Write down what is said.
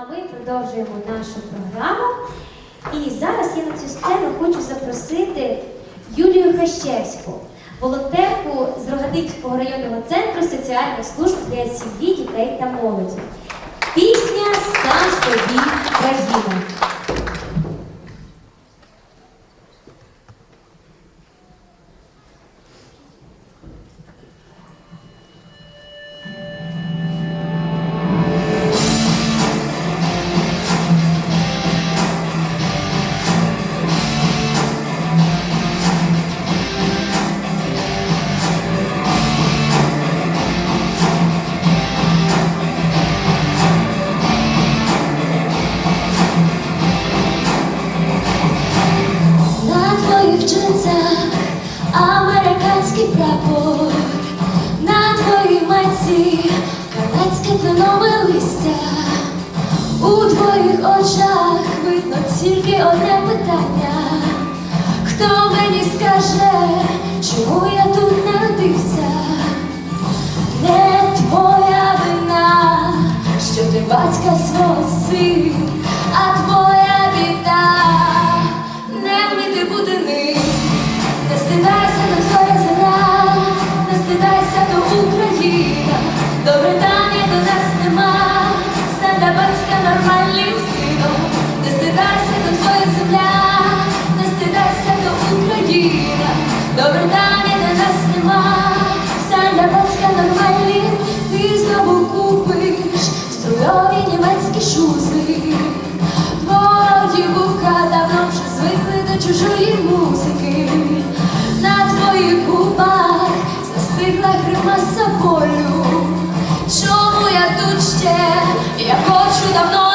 А ми продовжуємо нашу програму. І зараз я на цю сцену хочу запросити Юлію Хащевську, волонтерку з Рогатинського районного центру соціальних служб для сім'ї, дітей та молоді. Пісня Сам собі країна. На твоїй майці канадське кленове листя, у твоїх очах видно тільки одне питання. Хто мені скаже, чому я тут народився? Не твоя вина, що ти батька свого син, а твоя Є до нас нема, стань для батька ти знову купиш струйові німецькі шузи. Твої вуха давно звикли до чужої музики. На твоїх губах застигла гримаса болю. Чому я тут ще? Я хочу давно